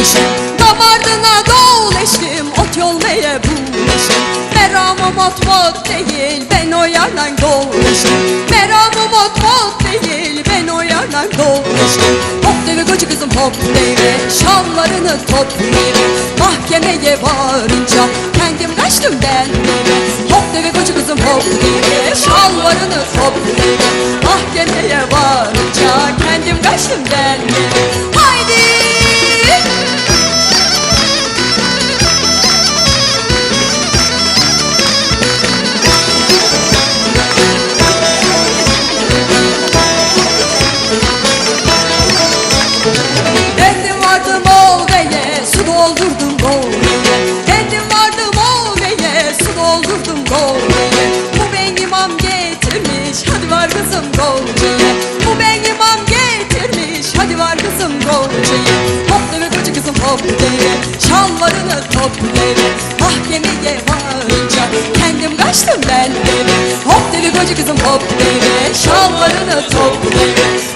eşim Damardına dolaştım ot yol mele bulaşım Meramım ot mot değil ben o yarla dolaştım. Meramım ot mot değil ben o yarla dolaştım. Hop deve koca kızım hop deve şallarını toplayıver Mahkemeye varınca kendim kaçtım ben deve. Hop deve koca kızım hop deve şalvarını toplayıver Mahkemeye varınca kendim kaçtım ben deve golceye Bu benim am getirmiş. Hadi var kızım golceye Hop deve koca kızım hop deve şalvarını toplayıver Mahkemeye varınca kendim kaçtım ben deve Hop deve koca kızım hop deve şalvarını toplayıver Mahkemeye